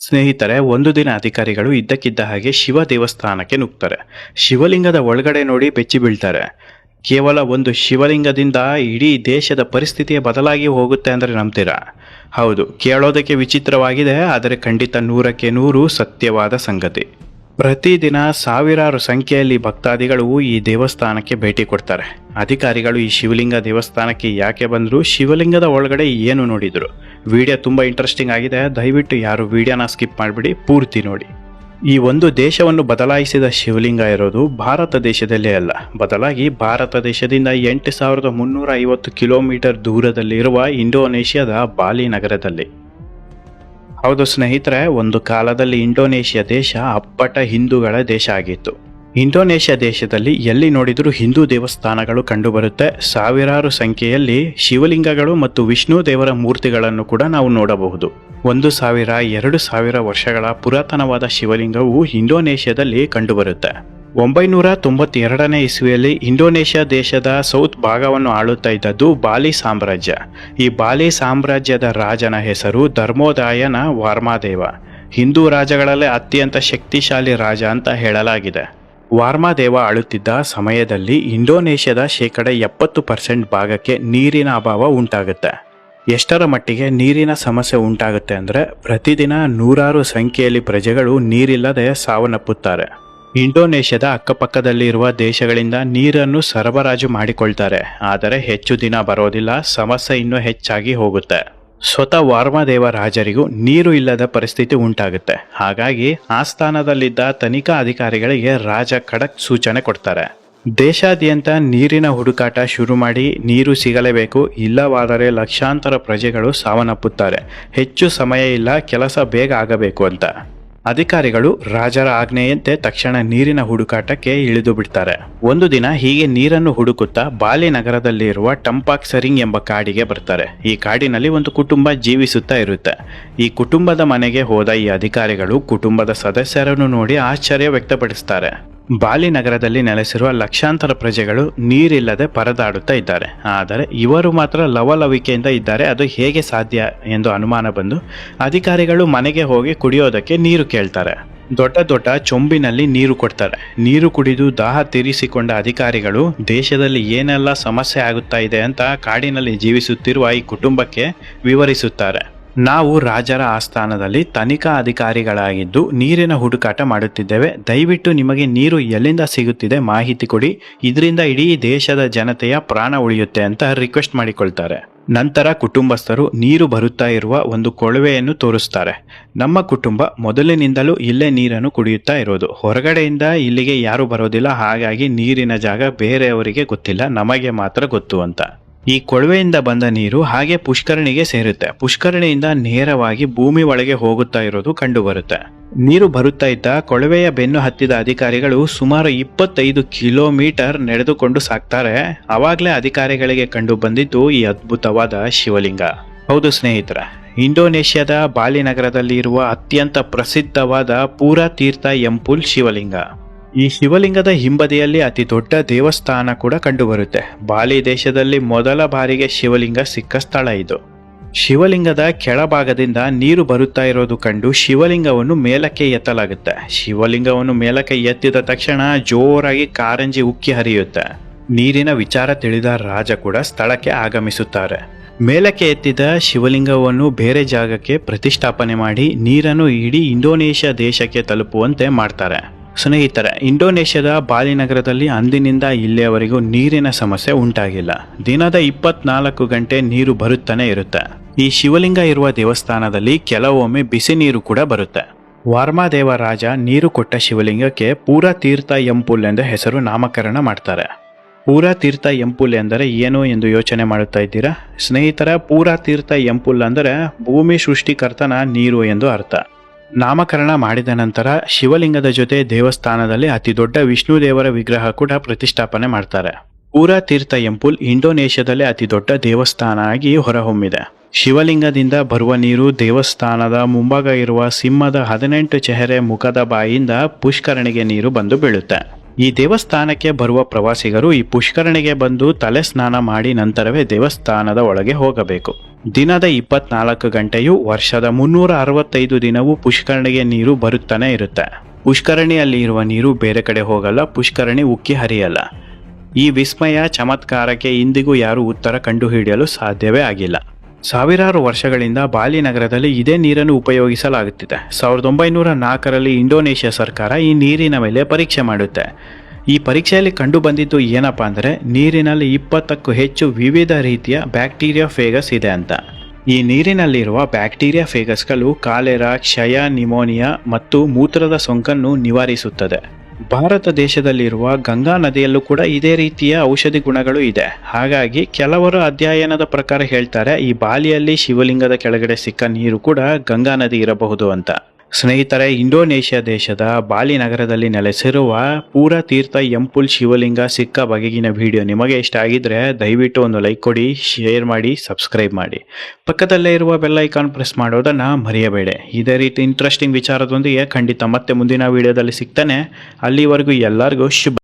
ಸ್ನೇಹಿತರೆ, ಒಂದು ದಿನ ಅಧಿಕಾರಿಗಳು ಇದ್ದಕ್ಕಿದ್ದ ಹಾಗೆ ಶಿವ ದೇವಸ್ಥಾನಕ್ಕೆ ನುಗ್ತಾರೆ. ಶಿವಲಿಂಗದ ಒಳಗಡೆ ನೋಡಿ ಬೆಚ್ಚಿ ಬೀಳ್ತಾರೆ. ಕೇವಲ ಒಂದು ಶಿವಲಿಂಗದಿಂದ ಇಡೀ ದೇಶದ ಪರಿಸ್ಥಿತಿಯೇ ಬದಲಾಗಿ ಹೋಗುತ್ತೆ ಅಂದರೆ ನಂಬ್ತೀರಾ? ಹೌದು, ಕೇಳೋದಕ್ಕೆ ವಿಚಿತ್ರವಾಗಿದೆ, ಆದರೆ ಖಂಡಿತ ನೂರಕ್ಕೆ ನೂರು ಸತ್ಯವಾದ ಸಂಗತಿ. ಪ್ರತಿದಿನ ಸಾವಿರಾರು ಸಂಖ್ಯೆಯಲ್ಲಿ ಭಕ್ತಾದಿಗಳು ಈ ದೇವಸ್ಥಾನಕ್ಕೆ ಭೇಟಿ ಕೊಡ್ತಾರೆ. ಅಧಿಕಾರಿಗಳು ಈ ಶಿವಲಿಂಗ ದೇವಸ್ಥಾನಕ್ಕೆ ಯಾಕೆ ಬಂದರು, ಶಿವಲಿಂಗದ ಒಳಗಡೆ ಏನು ನೋಡಿದರು? ವಿಡಿಯೋ ತುಂಬ ಇಂಟ್ರೆಸ್ಟಿಂಗ್ ಆಗಿದೆ. ದಯವಿಟ್ಟು ಯಾರು ವಿಡಿಯೋನ ಸ್ಕಿಪ್ ಮಾಡಿಬಿಡಿ, ಪೂರ್ತಿ ನೋಡಿ. ಈ ಒಂದು ದೇಶವನ್ನು ಬದಲಾಯಿಸಿದ ಶಿವಲಿಂಗ ಇರೋದು ಭಾರತ ದೇಶದಲ್ಲೇ ಅಲ್ಲ. ಬದಲಾಗಿ ಭಾರತ ದೇಶದಿಂದ ಎಂಟು ಸಾವಿರದ ಮುನ್ನೂರ ಐವತ್ತು ಕಿಲೋಮೀಟರ್ ದೂರದಲ್ಲಿರುವ ಇಂಡೋನೇಷ್ಯಾದ ಬಾಲಿ ನಗರದಲ್ಲಿ. ಹೌದು ಸ್ನೇಹಿತರೆ, ಒಂದು ಕಾಲದಲ್ಲಿ ಇಂಡೋನೇಷ್ಯಾ ದೇಶ ಅಪ್ಪಟ ಹಿಂದೂಗಳ ದೇಶ ಆಗಿತ್ತು. ಇಂಡೋನೇಷ್ಯಾ ದೇಶದಲ್ಲಿ ಎಲ್ಲಿ ನೋಡಿದರೂ ಹಿಂದೂ ದೇವಸ್ಥಾನಗಳು ಕಂಡುಬರುತ್ತೆ. ಸಾವಿರಾರು ಸಂಖ್ಯೆಯಲ್ಲಿ ಶಿವಲಿಂಗಗಳು ಮತ್ತು ವಿಷ್ಣು ದೇವರ ಮೂರ್ತಿಗಳನ್ನು ಕೂಡ ನಾವು ನೋಡಬಹುದು. ಒಂದು ಸಾವಿರ, ಎರಡು ಸಾವಿರ ವರ್ಷಗಳ ಪುರಾತನವಾದ ಶಿವಲಿಂಗವು ಇಂಡೋನೇಷ್ಯಾದಲ್ಲಿ ಕಂಡುಬರುತ್ತೆ. ಒಂಬೈನೂರ ತೊಂಬತ್ತೆರಡನೇ ಇಸ್ವಿಯಲ್ಲಿ ಇಂಡೋನೇಷ್ಯಾ ದೇಶದ ಸೌತ್ ಭಾಗವನ್ನು ಆಳುತ್ತಾ ಇದ್ದದ್ದು ಬಾಲಿ ಸಾಮ್ರಾಜ್ಯ. ಈ ಬಾಲಿ ಸಾಮ್ರಾಜ್ಯದ ರಾಜನ ಹೆಸರು ಧರ್ಮೋದಾಯನ ವಾರ್ಮಾದೇವ. ಹಿಂದೂ ರಾಜಗಳಲ್ಲೇ ಅತ್ಯಂತ ಶಕ್ತಿಶಾಲಿ ರಾಜ ಅಂತ ಹೇಳಲಾಗಿದೆ. ವಾರ್ಮಾದೇವ ಆಳುತ್ತಿದ್ದ ಸಮಯದಲ್ಲಿ ಇಂಡೋನೇಷ್ಯಾದ ಶೇಕಡ ಎಪ್ಪತ್ತು ಪರ್ಸೆಂಟ್ ಭಾಗಕ್ಕೆ ನೀರಿನ ಅಭಾವ ಉಂಟಾಗುತ್ತೆ. ಎಷ್ಟರ ಮಟ್ಟಿಗೆ ನೀರಿನ ಸಮಸ್ಯೆ ಉಂಟಾಗುತ್ತೆ ಅಂದರೆ ಪ್ರತಿದಿನ ನೂರಾರು ಸಂಖ್ಯೆಯಲ್ಲಿ ಪ್ರಜೆಗಳು ನೀರಿಲ್ಲದೆ ಸಾವನ್ನಪ್ಪುತ್ತಾರೆ. ಇಂಡೋನೇಷ್ಯಾದ ಅಕ್ಕಪಕ್ಕದಲ್ಲಿರುವ ದೇಶಗಳಿಂದ ನೀರನ್ನು ಸರಬರಾಜು ಮಾಡಿಕೊಳ್ತಾರೆ. ಆದರೆ ಹೆಚ್ಚು ದಿನ ಬರೋದಿಲ್ಲ, ಸಮಸ್ಯೆ ಇನ್ನೂ ಹೆಚ್ಚಾಗಿ ಹೋಗುತ್ತೆ. ಸ್ವತಃ ವಾರ್ಮಾದೇವ ರಾಜರಿಗೂ ನೀರು ಇಲ್ಲದ ಪರಿಸ್ಥಿತಿ ಉಂಟಾಗುತ್ತೆ. ಹಾಗಾಗಿ ಆಸ್ಥಾನದಲ್ಲಿದ್ದ ತನಿಖಾ ಅಧಿಕಾರಿಗಳಿಗೆ ರಾಜ ಖಡಕ್ ಸೂಚನೆ ಕೊಡ್ತಾರೆ. ದೇಶಾದ್ಯಂತ ನೀರಿನ ಹುಡುಕಾಟ ಶುರು ಮಾಡಿ ನೀರು ಸಿಗಲೇಬೇಕು, ಇಲ್ಲವಾದರೆ ಲಕ್ಷಾಂತರ ಪ್ರಜೆಗಳು ಸಾವನ್ನಪ್ಪುತ್ತಾರೆ. ಹೆಚ್ಚು ಸಮಯ ಇಲ್ಲ, ಕೆಲಸ ಬೇಗ ಆಗಬೇಕು ಅಂತ. ಅಧಿಕಾರಿಗಳು ರಾಜರ ಆಜ್ಞೆಯಂತೆ ತಕ್ಷಣ ನೀರಿನ ಹುಡುಕಾಟಕ್ಕೆ ಇಳಿದು ಬಿಡ್ತಾರೆ. ಒಂದು ದಿನ ಹೀಗೆ ನೀರನ್ನು ಹುಡುಕುತ್ತಾ ಬಾಲಿ ನಗರದಲ್ಲಿರುವ ಟಂಪಾಕ್ ಸರಿಂಗ್ ಎಂಬ ಕಾಡಿಗೆ ಬರ್ತಾರೆ. ಈ ಕಾಡಿನಲ್ಲಿ ಒಂದು ಕುಟುಂಬ ಜೀವಿಸುತ್ತಾ ಇರುತ್ತೆ. ಈ ಕುಟುಂಬದ ಮನೆಗೆ ಹೋದ ಈ ಅಧಿಕಾರಿಗಳು ಕುಟುಂಬದ ಸದಸ್ಯರನ್ನು ನೋಡಿ ಆಶ್ಚರ್ಯ ವ್ಯಕ್ತಪಡಿಸ್ತಾರೆ. ಬಾಲಿ ನಗರದಲ್ಲಿ ನೆಲೆಸಿರುವ ಲಕ್ಷಾಂತರ ಪ್ರಜೆಗಳು ನೀರಿಲ್ಲದೆ ಪರದಾಡುತ್ತಾ ಇದ್ದಾರೆ. ಆದರೆ ಇವರು ಮಾತ್ರ ಲವಲವಿಕೆಯಿಂದ ಇದ್ದಾರೆ. ಅದು ಹೇಗೆ ಸಾಧ್ಯ ಎಂದು ಅನುಮಾನ ಬಂದು ಅಧಿಕಾರಿಗಳು ಮನೆಗೆ ಹೋಗಿ ಕುಡಿಯೋದಕ್ಕೆ ನೀರು ಕೇಳ್ತಾರೆ. ದೊಡ್ಡ ದೊಡ್ಡ ಚೊಂಬಿನಲ್ಲಿ ನೀರು ಕೊಡ್ತಾರೆ. ನೀರು ಕುಡಿದು ದಾಹ ತೀರಿಸಿಕೊಂಡ ಅಧಿಕಾರಿಗಳು, ದೇಶದಲ್ಲಿ ಏನೆಲ್ಲ ಸಮಸ್ಯೆ ಆಗುತ್ತಾ ಇದೆ ಅಂತ ಕಾಡಿನಲ್ಲಿ ಜೀವಿಸುತ್ತಿರುವ ಈ ಕುಟುಂಬಕ್ಕೆ ವಿವರಿಸುತ್ತಾರೆ. ನಾವು ರಾಜರ ಆಸ್ಥಾನದಲ್ಲಿ ತನಿಖಾ ಅಧಿಕಾರಿಗಳಾಗಿದ್ದು ನೀರಿನ ಹುಡುಕಾಟ ಮಾಡುತ್ತಿದ್ದೇವೆ. ದಯವಿಟ್ಟು ನಿಮಗೆ ನೀರು ಎಲ್ಲಿಂದ ಸಿಗುತ್ತಿದೆ ಮಾಹಿತಿ ಕೊಡಿ. ಇದರಿಂದ ಇಡೀ ದೇಶದ ಜನತೆಯ ಪ್ರಾಣ ಉಳಿಯುತ್ತೆ ಅಂತ ರಿಕ್ವೆಸ್ಟ್ ಮಾಡಿಕೊಳ್ತಾರೆ. ನಂತರ ಕುಟುಂಬಸ್ಥರು ನೀರು ಬರುತ್ತಾ ಇರುವ ಒಂದು ಕೊಳವೆಯನ್ನು ತೋರಿಸ್ತಾರೆ. ನಮ್ಮ ಕುಟುಂಬ ಮೊದಲಿನಿಂದಲೂ ಇಲ್ಲೇ ನೀರನ್ನು ಕುಡಿಯುತ್ತಾ ಇರೋದು. ಹೊರಗಡೆಯಿಂದ ಇಲ್ಲಿಗೆ ಯಾರು ಬರೋದಿಲ್ಲ. ಹಾಗಾಗಿ ನೀರಿನ ಜಾಗ ಬೇರೆಯವರಿಗೆ ಗೊತ್ತಿಲ್ಲ. ನಮಗೆ ಮಾತ್ರ ಗೊತ್ತು ಅಂತ. ಈ ಕೊಳವೆಯಿಂದ ಬಂದ ನೀರು ಹಾಗೆ ಪುಷ್ಕರಣಿಗೆ ಸೇರುತ್ತೆ. ಪುಷ್ಕರಣಿಯಿಂದ ನೇರವಾಗಿ ಭೂಮಿ ಒಳಗೆ ಹೋಗುತ್ತಾ ಇರೋದು ಕಂಡುಬರುತ್ತೆ. ನೀರು ಬರುತ್ತಾ ಇದ್ದ ಕೊಳವೆಯ ಬೆನ್ನು ಹತ್ತಿದ ಅಧಿಕಾರಿಗಳು ಸುಮಾರು ಇಪ್ಪತ್ತೈದು ಕಿಲೋಮೀಟರ್ ನಡೆದುಕೊಂಡು ಸಾಕ್ತಾರೆ. ಅವಾಗಲೇ ಅಧಿಕಾರಿಗಳಿಗೆ ಕಂಡು ಬಂದಿದ್ದು ಈ ಅದ್ಭುತವಾದ ಶಿವಲಿಂಗ. ಹೌದು ಸ್ನೇಹಿತರ, ಇಂಡೋನೇಷ್ಯಾದ ಬಾಲಿ ನಗರದಲ್ಲಿ ಇರುವ ಅತ್ಯಂತ ಪ್ರಸಿದ್ಧವಾದ ಪೂರಾ ತೀರ್ಥ ಎಂಪುಲ್ ಶಿವಲಿಂಗ. ಈ ಶಿವಲಿಂಗದ ಹಿಂಬದಿಯಲ್ಲಿ ಅತಿ ದೊಡ್ಡ ದೇವಸ್ಥಾನ ಕೂಡ ಕಂಡುಬರುತ್ತೆ. ಬಾಲಿ ದೇಶದಲ್ಲಿ ಮೊದಲ ಬಾರಿಗೆ ಶಿವಲಿಂಗ ಸಿಕ್ಕ ಸ್ಥಳ ಇದು. ಶಿವಲಿಂಗದ ಕೆಳಭಾಗದಿಂದ ನೀರು ಬರುತ್ತಾ ಇರೋದು ಕಂಡು ಶಿವಲಿಂಗವನ್ನು ಮೇಲಕ್ಕೆ ಎತ್ತಲಾಗುತ್ತೆ. ಶಿವಲಿಂಗವನ್ನು ಮೇಲಕ್ಕೆ ಎತ್ತಿದ ತಕ್ಷಣ ಜೋರಾಗಿ ಕಾರಂಜಿ ಉಕ್ಕಿ ಹರಿಯುತ್ತೆ. ನೀರಿನ ವಿಚಾರ ತಿಳಿದ ರಾಜ ಕೂಡ ಸ್ಥಳಕ್ಕೆ ಆಗಮಿಸುತ್ತಾರೆ. ಮೇಲಕ್ಕೆ ಎತ್ತಿದ ಶಿವಲಿಂಗವನ್ನು ಬೇರೆ ಜಾಗಕ್ಕೆ ಪ್ರತಿಷ್ಠಾಪನೆ ಮಾಡಿ ನೀರನ್ನು ಇಡೀ ಇಂಡೋನೇಷ್ಯಾ ದೇಶಕ್ಕೆ ತಲುಪುವಂತೆ ಮಾಡ್ತಾರೆ. ಸ್ನೇಹಿತರೆ, ಇಂಡೋನೇಷ್ಯಾದ ಬಾಲಿ ನಗರದಲ್ಲಿ ಅಂದಿನಿಂದ ಇಲ್ಲಿಯವರೆಗೂ ನೀರಿನ ಸಮಸ್ಯೆ ಉಂಟಾಗಿಲ್ಲ. ದಿನದ ಇಪ್ಪತ್ನಾಲ್ಕು ಗಂಟೆ ನೀರು ಬರುತ್ತಾನೆ ಇರುತ್ತೆ. ಈ ಶಿವಲಿಂಗ ಇರುವ ದೇವಸ್ಥಾನದಲ್ಲಿ ಕೆಲವೊಮ್ಮೆ ಬಿಸಿ ನೀರು ಕೂಡ ಬರುತ್ತೆ. ವಾರ್ಮಾದೇವ ರಾಜ ನೀರು ಕೊಟ್ಟ ಶಿವಲಿಂಗಕ್ಕೆ ಪೂರ ತೀರ್ಥ ಎಂಪುಲ್ ಎಂದು ಹೆಸರು ನಾಮಕರಣ ಮಾಡ್ತಾರೆ. ಪೂರಾ ತೀರ್ಥ ಎಂಪುಲ್ ಎಂದರೆ ಏನು ಎಂದು ಯೋಚನೆ ಮಾಡುತ್ತಾ ಇದ್ದೀರಾ? ಸ್ನೇಹಿತರ, ಪೂರಾ ತೀರ್ಥ ಎಂಪುಲ್ ಅಂದರೆ ಭೂಮಿ ಸೃಷ್ಟಿಕರ್ತನ ನೀರು ಎಂದು ಅರ್ಥ. ನಾಮಕರಣ ಮಾಡಿದ ನಂತರ ಶಿವಲಿಂಗದ ಜೊತೆ ದೇವಸ್ಥಾನದಲ್ಲಿ ಅತಿ ದೊಡ್ಡ ವಿಷ್ಣು ದೇವರ ವಿಗ್ರಹ ಕೂಡ ಪ್ರತಿಷ್ಠಾಪನೆ ಮಾಡ್ತಾರೆ. ಪೂರಾ ತೀರ್ಥ ಎಂಪುಲ್ ಇಂಡೋನೇಷ್ಯಾದಲ್ಲೇ ಅತಿ ದೊಡ್ಡ ದೇವಸ್ಥಾನ ಆಗಿ ಹೊರಹೊಮ್ಮಿದೆ. ಶಿವಲಿಂಗದಿಂದ ಬರುವ ನೀರು ದೇವಸ್ಥಾನದ ಮುಂಭಾಗ ಇರುವ ಸಿಂಹದ ಹದಿನೆಂಟು ಚೆಹರೆ ಮುಖದ ಬಾಯಿಯಿಂದ ಪುಷ್ಕರಣಿಗೆ ನೀರು ಬಂದು ಬೀಳುತ್ತೆ. ಈ ದೇವಸ್ಥಾನಕ್ಕೆ ಬರುವ ಪ್ರವಾಸಿಗರು ಈ ಪುಷ್ಕರಣಿಗೆ ಬಂದು ತಲೆ ಸ್ನಾನ ಮಾಡಿ ನಂತರವೇ ದೇವಸ್ಥಾನದ ಒಳಗೆ ಹೋಗಬೇಕು. ದಿನದ ಇಪ್ಪತ್ನಾಲ್ಕು ಗಂಟೆಯು ವರ್ಷದ ಮುನ್ನೂರ ಅರವತ್ತೈದು ದಿನವೂ ಪುಷ್ಕರಣಿಗೆ ನೀರು ಬರುತ್ತಾನೆ ಇರುತ್ತೆ. ಪುಷ್ಕರಣಿಯಲ್ಲಿ ಇರುವ ನೀರು ಬೇರೆ ಕಡೆ ಹೋಗಲ್ಲ, ಪುಷ್ಕರಣಿ ಉಕ್ಕಿ ಹರಿಯಲ್ಲ. ಈ ವಿಸ್ಮಯ, ಚಮತ್ಕಾರಕ್ಕೆ ಇಂದಿಗೂ ಯಾರೂ ಉತ್ತರ ಕಂಡುಹಿಡಿಯಲು ಸಾಧ್ಯವೇ ಆಗಿಲ್ಲ. ಸಾವಿರಾರು ವರ್ಷಗಳಿಂದ ಬಾಲಿ ನಗರದಲ್ಲಿ ಇದೇ ನೀರನ್ನು ಉಪಯೋಗಿಸಲಾಗುತ್ತಿದೆ. ಸಾವಿರದ ಒಂಬೈನೂರ ನಾಲ್ಕರಲ್ಲಿ ಇಂಡೋನೇಷ್ಯಾ ಸರ್ಕಾರ ಈ ನೀರಿನ ಮೇಲೆ ಪರೀಕ್ಷೆ ಮಾಡುತ್ತೆ. ಈ ಪರೀಕ್ಷೆಯಲ್ಲಿ ಕಂಡು ಬಂದಿದ್ದು ಏನಪ್ಪಾ ಅಂದರೆ ನೀರಿನಲ್ಲಿ ಇಪ್ಪತ್ತಕ್ಕೂ ಹೆಚ್ಚು ವಿವಿಧ ರೀತಿಯ ಬ್ಯಾಕ್ಟೀರಿಯಾ ಫೇಗಸ್ ಇದೆ ಅಂತ. ಈ ನೀರಿನಲ್ಲಿರುವ ಬ್ಯಾಕ್ಟೀರಿಯಾ ಫೇಗಸ್ಗಳು ಕಾಲೆರಾ, ಕ್ಷಯ, ನಿಮೋನಿಯಾ ಮತ್ತು ಮೂತ್ರದ ಸೋಂಕನ್ನು ನಿವಾರಿಸುತ್ತದೆ. ಭಾರತ ದೇಶದಲ್ಲಿರುವ ಗಂಗಾ ನದಿಯಲ್ಲೂ ಕೂಡ ಇದೇ ರೀತಿಯ ಔಷಧಿ ಗುಣಗಳು ಇದೆ. ಹಾಗಾಗಿ ಕೆಲವರು ಅಧ್ಯಯನದ ಪ್ರಕಾರ ಹೇಳ್ತಾರೆ, ಈ ಬಾಲಿಯಲ್ಲಿ ಶಿವಲಿಂಗದ ಕೆಳಗಡೆ ಸಿಕ್ಕ ನೀರು ಕೂಡ ಗಂಗಾ ನದಿ ಇರಬಹುದು ಅಂತ. ಸ್ನೇಹಿತರೆ, ಇಂಡೋನೇಷ್ಯಾ ದೇಶದ ಬಾಲಿ ನಗರದಲ್ಲಿ ನೆಲೆಸಿರುವ ಪೂರ ತೀರ್ಥ ಎಂಪುಲ್ ಶಿವಲಿಂಗ ಸಿಕ್ಕ ಬಗೆಗಿನ ವಿಡಿಯೋ ನಿಮಗೆ ಇಷ್ಟ ಆಗಿದ್ರೆ ದಯವಿಟ್ಟು ಒಂದು ಲೈಕ್ ಕೊಡಿ ಶೇರ್ ಮಾಡಿ ಸಬ್ಸ್ಕ್ರೈಬ್ ಮಾಡಿ. ಪಕ್ಕದಲ್ಲೇ ಇರುವ ಬೆಲ್ ಐಕಾನ್ ಪ್ರೆಸ್ ಮಾಡೋದನ್ನು ಮರೆಯಬೇಡಿ. ಇದೇ ರೀತಿ ಇಂಟ್ರೆಸ್ಟಿಂಗ್ ವಿಚಾರದೊಂದಿಗೆ ಖಂಡಿತ ಮತ್ತೆ ಮುಂದಿನ ವಿಡಿಯೋದಲ್ಲಿ ಸಿಗ್ತಾನೆ. ಅಲ್ಲಿವರೆಗೂ ಎಲ್ಲರಿಗೂ ಶುಭ